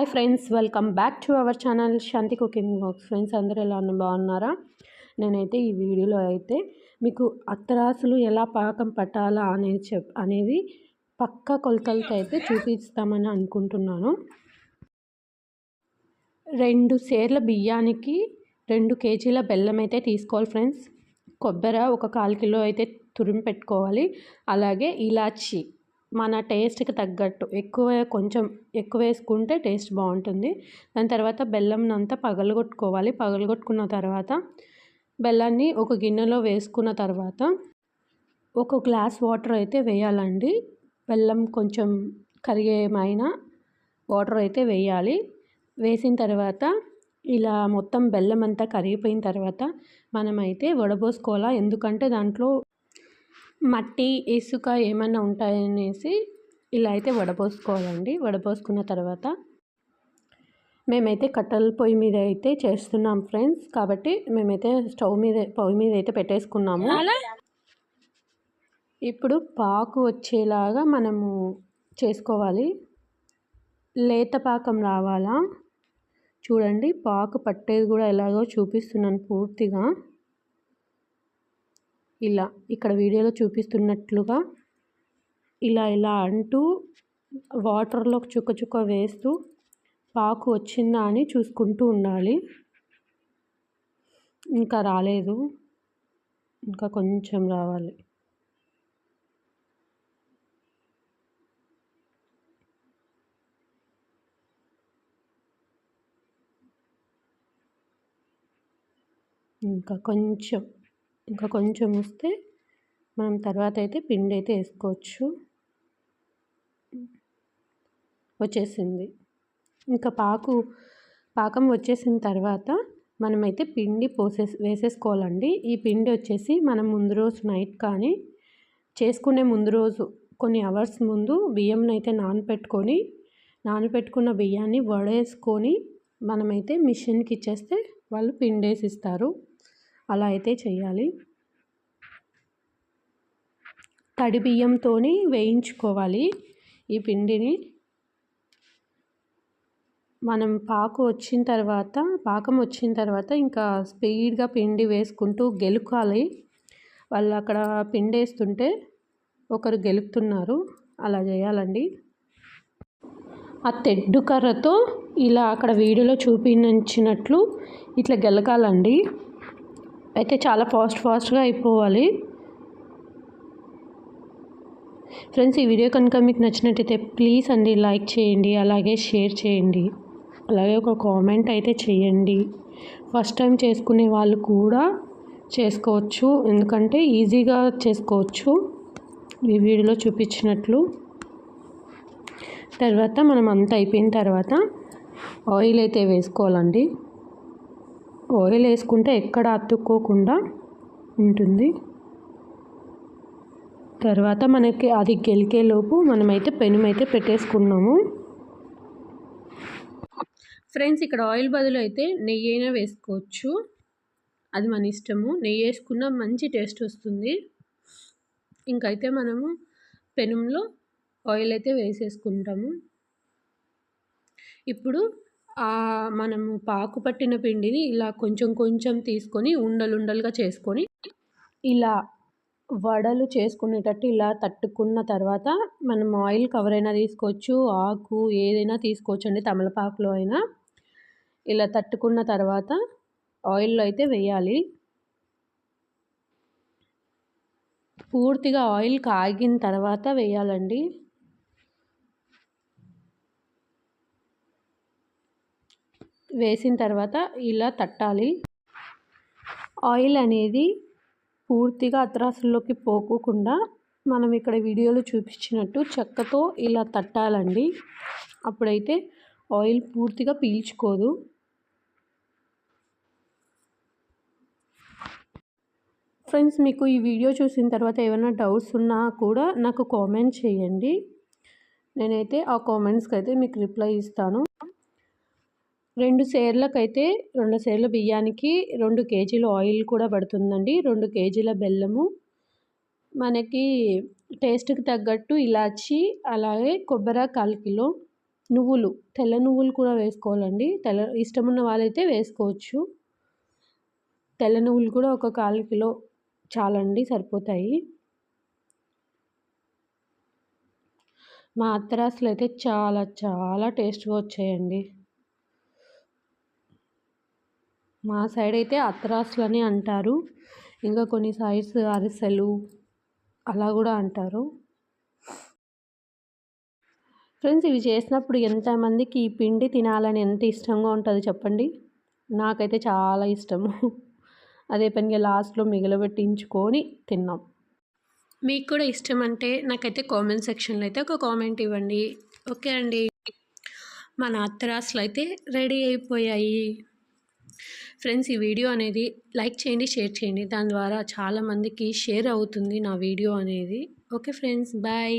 Hi friends welcome back to our channel Shanti cooking works friends అందరూ ఎలా బాగున్నారా? నేనైతే ఈ వీడియోలో అయితే మీకు అత్తరాసులు ఎలా పాకం పట్టాలా అనేది చెప్ అనేది పక్క కొలతలతో అయితే చూపిస్తామని అనుకుంటున్నాను. రెండు సేర్ల బియ్యానికి రెండు కేజీల బెల్లం అయితే తీసుకోవాలి ఫ్రెండ్స్. కొబ్బరి ఒక కాల్ కిలో అయితే తురిమి పెట్టుకోవాలి. అలాగే ఇలాచి మన టేస్ట్కి తగ్గట్టు ఎక్కువ కొంచెం ఎక్కువ వేసుకుంటే టేస్ట్ బాగుంటుంది. దాని తర్వాత బెల్లం అంతా పగలగొట్టుకోవాలి. పగలగొట్టుకున్న తర్వాత బెల్లాన్ని ఒక గిన్నెలో వేసుకున్న తర్వాత ఒక గ్లాస్ వాటర్ అయితే వేయాలండి. బెల్లం కొంచెం కరిగేమైన వాటర్ అయితే వేయాలి. వేసిన తర్వాత ఇలా మొత్తం బెల్లం అంతా కరిగిపోయిన తర్వాత మనమైతే వడబోసుకోవాలా? ఎందుకంటే దాంట్లో మట్టి ఇసుక ఏమైనా ఉంటాయనేసి ఇలా అయితే వడపోసుకోవాలండి. వడపోసుకున్న తర్వాత మేమైతే కట్టెల పొయ్యి మీద అయితే చేస్తున్నాం ఫ్రెండ్స్. కాబట్టి మేమైతే స్టవ్ మీద పొయ్యి మీద అయితే పెట్టేసుకున్నాము. ఇప్పుడు పాకు వచ్చేలాగా మనము చేసుకోవాలి. లేత పాకం రావాలా? చూడండి పాకు పట్టేది కూడా ఎలాగో చూపిస్తున్నాను పూర్తిగా. ఇలా ఇక్కడ వీడియోలో చూపిస్తున్నట్లుగా ఇలా ఇలా అంటూ వాటర్లో చుక్క చుక్క వేస్తూ పాకు వచ్చిందా అని చూసుకుంటూ ఉండాలి. ఇంకా రాలేదు. ఇంకా కొంచెం రావాలి. ఇంకా కొంచెం ఇంకా కొంచెం వస్తే మనం తర్వాత అయితే పిండి అయితే వేసుకోవచ్చు. వచ్చేసింది. ఇంకా పాకు పాకం వచ్చేసిన తర్వాత మనమైతే పిండి పోసే వేసేసుకోవాలండి. ఈ పిండి వచ్చేసి మనం ముందు రోజు నైట్ కానీ చేసుకునే ముందు రోజు కొన్ని అవర్స్ ముందు బియ్యంని అయితే నానపెట్టుకొని నానపెట్టుకున్న బియ్యాన్ని వడేసుకొని మనమైతే మిషన్కి ఇచ్చేస్తే వాళ్ళు పిండేసి ఇస్తారు అలా అయితే చేయాలి తడి బియ్యంతో వేయించుకోవాలి ఈ పిండిని. మనం పాకు వచ్చిన తర్వాత పాకం వచ్చిన తర్వాత ఇంకా స్పీడ్గా పిండి వేసుకుంటూ గెలుకాలి. వాళ్ళు అక్కడ పిండి వేస్తుంటే ఒకరు గెలుపుతున్నారు. అలా చేయాలండి. ఆ తెడ్డు కర్రతో ఇలా అక్కడ వీడియోలో చూపించినట్లు ఇట్లా గెలకాలండి అయితే చాలా ఫాస్ట్ ఫాస్ట్గా అయిపోవాలి. ఫ్రెండ్స్ ఈ వీడియో కనుక మీకు నచ్చినట్టయితే ప్లీజ్ అండి లైక్ చేయండి అలాగే షేర్ చేయండి అలాగే ఒక కామెంట్ అయితే చేయండి. ఫస్ట్ టైం చేసుకునే వాళ్ళు కూడా చేసుకోవచ్చు ఎందుకంటే ఈజీగా చేసుకోవచ్చు. ఈ వీడియోలో చూపించినట్లు. తర్వాత మనం అంతా అయిపోయిన తర్వాత ఆయిల్ అయితే వేసుకోవాలండి. ఆయిల్ వేసుకుంటే ఎక్కడ అతుక్కోకుండా ఉంటుంది. తర్వాత మనకి అది గెలికేలోపు మనమైతే పెనుమైతే పెట్టేసుకున్నాము. ఫ్రెండ్స్ ఇక్కడ ఆయిల్ బదులు అయితే నెయ్యి అయినా వేసుకోవచ్చు. అది మన ఇష్టము. నెయ్యి వేసుకున్న మంచి టేస్ట్ వస్తుంది. ఇంకైతే మనము పెనంలో ఆయిల్ అయితే వేసేసుకుంటాము. ఇప్పుడు మనము పాకు పట్టిన పిండిని ఇలా కొంచెం కొంచెం తీసుకొని ఉండలుండలుగా చేసుకొని ఇలా వడలు చేసుకునేటట్టు ఇలా తట్టుకున్న తర్వాత మనం ఆయిల్ కవర్ అయినా తీసుకోవచ్చు ఆకు ఏదైనా తీసుకోవచ్చు అండి తమలపాకులో అయినా. ఇలా తట్టుకున్న తర్వాత ఆయిల్లో అయితే వేయాలి. పూర్తిగా ఆయిల్ కాగిన తర్వాత వేయాలండి. వేసిన తర్వాత ఇలా తట్టాలి. ఆయిల్ అనేది పూర్తిగా అత్రాసుల్లోకి పోకోకుండా మనం ఇక్కడ వీడియోలో చూపించినట్టు చెక్కతో ఇలా తట్టాలండి. అప్పుడైతే ఆయిల్ పూర్తిగా పీల్చుకోదు. ఫ్రెండ్స్ మీకు ఈ వీడియో చూసిన తర్వాత ఏమైనా డౌట్స్ ఉన్నా కూడా నాకు కామెంట్ చేయండి. నేనైతే ఆ కామెంట్స్కి అయితే మీకు రిప్లై ఇస్తాను. రెండు సేర్లకైతే రెండు సేర్ల బియ్యానికి రెండు కేజీలు ఆయిల్ కూడా పడుతుందండి. రెండు కేజీల బెల్లము మనకి టేస్ట్కి తగ్గట్టు ఇలాచి అలాగే కొబ్బరి కాల్ కిలో నువ్వులు తెల్ల నువ్వులు కూడా వేసుకోవాలండి. తెల్ల ఇష్టం ఉన్న వాళ్ళైతే వేసుకోవచ్చు. తెల్ల నువ్వులు కూడా ఒక కాలు కిలో చాలండి సరిపోతాయి. మా అత్తరాసులు అయితే చాలా చాలా టేస్ట్గా వచ్చాయండి. మా సైడ్ అయితే అత్తరాసులు అని అంటారు. ఇంకా కొన్ని సైడ్స్ అరిసెలు అలా కూడా అంటారు. ఫ్రెండ్స్ ఇవి చేసినప్పుడు ఎంతమందికి ఈ పిండి తినాలని ఎంత ఇష్టంగా ఉంటుందో చెప్పండి? నాకైతే చాలా ఇష్టము. అదే పనిగా లాస్ట్లో మిగిలబెట్టించుకొని తిన్నాం. మీకు కూడా ఇష్టం అంటే నాకైతే కామెంట్ సెక్షన్లో అయితే ఒక కామెంట్ ఇవ్వండి. ఓకే అండి. మన అత్తరాసులు అయితే రెడీ అయిపోయాయి. ఫ్రెండ్స్ ఈ వీడియో అనేది లైక్ చేయండి షేర్ చేయండి. దాని ద్వారా చాలామందికి షేర్ అవుతుంది నా వీడియో అనేది. Okay friends bye